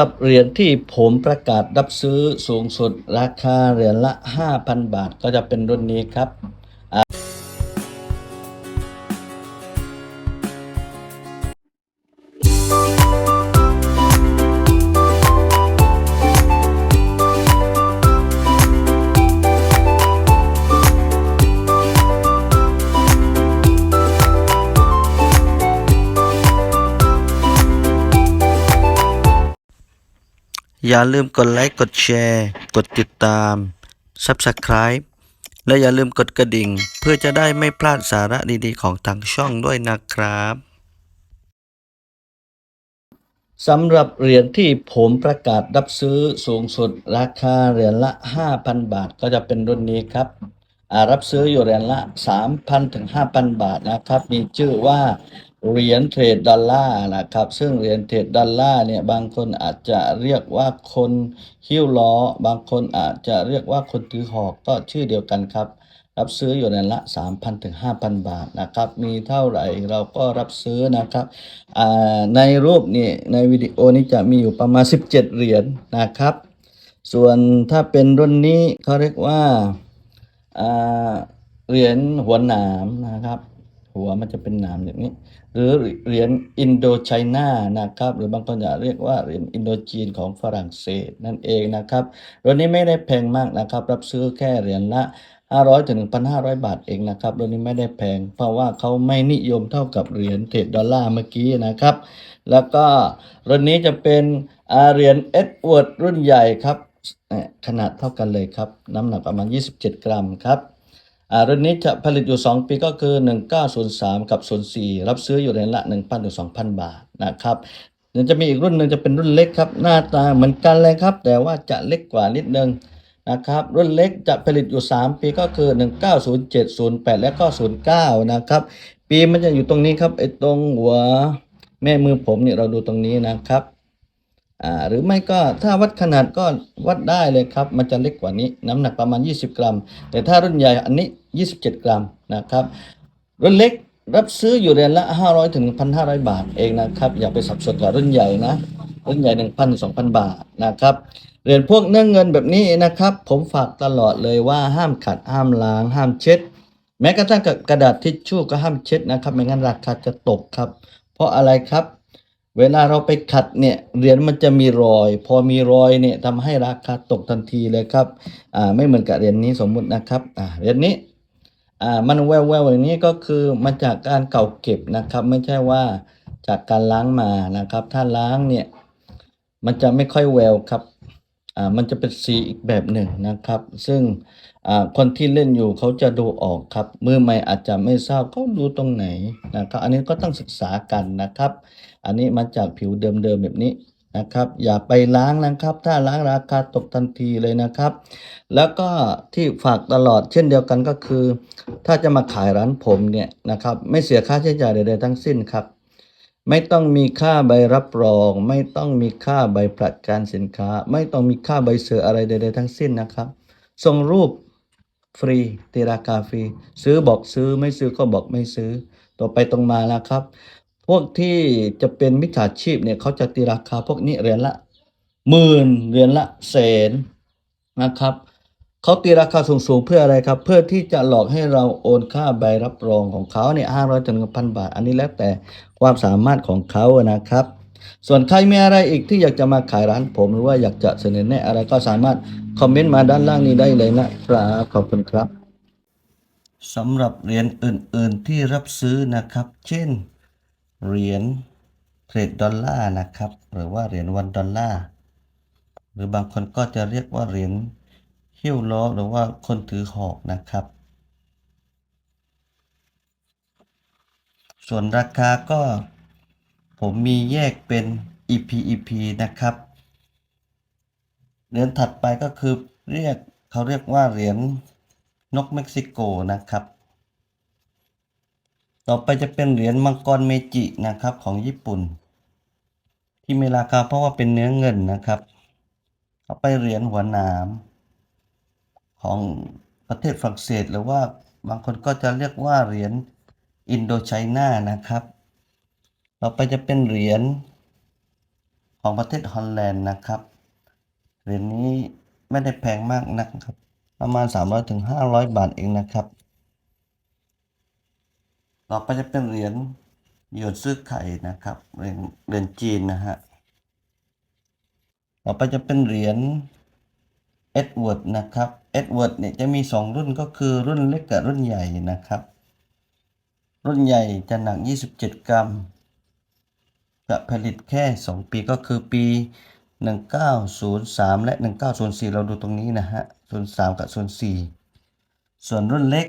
ครับเหรียญที่ผมประกาศรับซื้อสูงสุดราคาเหรียญละ 5,000 บาทก็จะเป็นรุ่นนี้ครับ อย่าลืมกดไลค์ กดแชร์ กดติดตาม Subscribe และอย่าลืมกดกระดิ่ง เพื่อจะได้ไม่พลาดสาระดีๆ ของทางช่องด้วยนะครับสำหรับเหรียญที่ผมประกาศรับซื้อสูงสุดราคาเหรียญละ 5,000 บาทก็จะเป็นรุ่นนี้ครับรับซื้ออยู่เหรียญละ 3,000ถึง5,000 บาทนะครับ มีชื่อว่า เหรียญเทรดดอลลาร์นะครับ ซึ่งเหรียญเทรดดอลลาร์เนี่ยบางคนอาจจะเรียกว่าคนหิ้วล้อ บางคนอาจจะเรียกว่าคนถือหอกก็ชื่อเดียวกันครับ รับซื้ออยู่ในละ 3,000ถึง5,000 บาทนะครับ มีเท่าไหร่เราก็รับซื้อนะครับในรูปนี่ในวิดีโอนี้จะมีอยู่ประมาณ 17 เหรียญนะครับ ส่วนถ้าเป็นรุ่นนี้เขาเรียกว่าเหรียญหัวหนามนะครับ หัวมันจะเป็นหนามอย่างนี้ หรือเหรียญอินโดไชน่านะครับ หรือบางคนจะเรียกว่าเหรียญอินโดจีนของฝรั่งเศสนั่นเองนะครับรุ่นนี้ไม่ได้แพงมากนะครับ รับซื้อแค่เหรียญละ500ถึง1,500 บาทเองนะครับรุ่นนี้ไม่ได้แพง เพราะว่าเขาไม่นิยมเท่ากับเหรียญเทรดดอลลาร์เมื่อกี้นะครับ แล้วก็รุ่นนี้จะเป็นเหรียญเอ็ดเวิร์ดรุ่นใหญ่ครับขนาดเท่ากันเลยครับ น้ำหนักประมาณ 27 กรัมครับ รุ่นนี้จะผลิตอยู่ 2 ปีก็คือ 1903 กับ 04 รับซื้ออยู่ในละ1,000ถึง2,000 บาทนะครับเดี๋ยวจะมีอีกรุ่นหนึ่งจะเป็นรุ่นเล็กครับ หน้าตาเหมือนกันเลยครับ แต่ว่าจะเล็กกว่านิดนึงนะครับรุ่นเล็กจะผลิตอยู่ 3 ปีก็คือ 1907 08 และก็ 09 นะครับ ปีมันจะอยู่ตรงนี้ครับไอ้ตรงหัวแม่มือผมเนี่ยเราดูตรงนี้นะครับ อ่าหรือไม่ก็ถ้าวัดขนาดก็วัดได้เลยครับ มันจะเล็กกว่านี้ น้ำหนักประมาณ 20 กรัม แต่ถ้ารุ่นใหญ่อันนี้ 27 กรัมนะครับ รุ่นเล็กรับซื้ออยู่เดือนละ 500ถึง1,500 บาทเองนะครับ อย่าไปสับสนกับรุ่นใหญ่นะ รุ่นใหญ่ 1,000ถึง2,000 บาทนะครับเหรียญพวกเนื้อเงินแบบนี้นะครับ ผมฝากตลอดเลยว่าห้ามขัดห้ามล้าง ห้ามเช็ด แม้กระทั่งกับกระดาษทิชชู่ก็ห้ามเช็ดนะครับ ไม่งั้นราคาจะตกครับ เพราะอะไรครับ เวลาเราไปขัดเนี่ยเหรียญมันจะมีรอย พอมีรอยเนี่ยทำให้ราคาตกทันทีเลยครับอ่าไม่เหมือนกับเหรียญนี้สมมุตินะครับอ่าเหรียญนี้อ่ามันแววๆอย่างนี้ก็คือมาจากการเก่าเก็บนะครับ ไม่ใช่ว่าจากการล้างมานะครับ ถ้าล้างเนี่ยมันจะไม่ค่อยแววครับ มันจะเป็นสีอีกแบบหนึ่งนะครับ ซึ่งคนที่เล่นอยู่เขาจะดูออกครับ มือใหม่อาจจะไม่ทราบเขาดูตรงไหนนะครับอันนี้ก็ต้องศึกษากันนะครับ อันนี้มาจากผิวเดิมๆแบบนี้นะครับ อย่าไปล้างนะครับ ถ้าล้างราคาตกทันทีเลยนะครับ แล้วก็ที่ฝากตลอดเช่นเดียวกันก็คือ ถ้าจะมาขายร้านผมเนี่ยนะครับ ไม่เสียค่าใช้จ่ายใดๆทั้งสิ้นครับ ไม่ต้องมีค่าใบรับรอง ไม่ต้องมีค่าใบประกันสินค้า ไม่ต้องมีค่าใบเสืออะไรใดๆทั้งสิ้นนะครับ ส่งรูปฟรีตีราคาฟรี ซื้อบอกซื้อไม่ซื้อก็บอกไม่ซื้อต่อไปตรงมานะครับ พวกที่จะเป็นมิจฉาชีพเนี่ยเขาจะตีราคาพวกนี้เหรียญละหมื่นเหรียญละแสนนะครับ เขาตีราคาสูงๆเพื่ออะไรครับ เพื่อที่จะหลอกให้เราโอนค่าใบรับรองของเขาเนี่ยห้าร้อยถึงพันบาท อันนี้แล้วแต่ความสามารถของเขานะครับ ส่วนใครมีอะไรอีกที่อยากจะมาขายร้านผมหรือว่าอยากจะเสนอแนะอะไรก็สามารถคอมเมนต์มาด้านล่างนี้ได้เลยนะครับขอบคุณครับสำหรับเหรียญอื่น ๆที่รับซื้อนะครับ เช่นเหรียญเทรดดอลลาร์นะครับ หรือว่าเหรียญวันดอลลาร์หรือบางคนก็จะเรียกว่าเหรียญ หิ้วล้อหรือว่าคนถือหอกนะครับ ส่วนราคาก็ผมมีแยกเป็น EP EP นะครับ เหรียญถัดไปก็คือเรียกเขาเรียกว่าเหรียญนกเม็กซิโกนะครับ ต่อไปจะเป็นเหรียญมังกรเมจินะครับของญี่ปุ่น ที่มีราคาเพราะว่าเป็นเนื้อเงินนะครับต่อไปเหรียญหัวหนาม ของประเทศฝรั่งเศส หรือว่าบางคนก็จะเรียกว่าเหรียญอินโดไชน่านะครับ ต่อไปจะเป็นเหรียญของประเทศฮอลแลนด์นะครับ เหรียญนี้ไม่ได้แพงมากนักครับ ประมาณ 300ถึง500 บาทเองนะครับ ต่อไปจะเป็นเหรียญหยวนซื้อไข่นะครับ เหรียญเหรียญจีนนะฮะ ต่อไปจะเป็นเหรียญเอ็ดเวิร์ดนะครับ อ็ดเวิร์ดเนี่ยจะมี 2 รุ่นก็คือรุ่นเล็กกับรุ่นใหญ่นะครับ รุ่นใหญ่จะหนัก 27 กรัม จะผลิตแค่ 2 ปีก็คือปี 1903 และ 1904 เราดูตรงนี้นะฮะ 03 กับ 04 ส่วนรุ่นเล็ก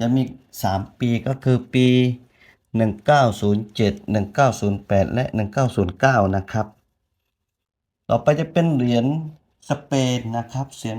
จะมี 3 ปีก็คือปี 1907 1908 และ 1909 นะครับ ต่อไปจะเป็นเหรียญสเปนนะครับเสียง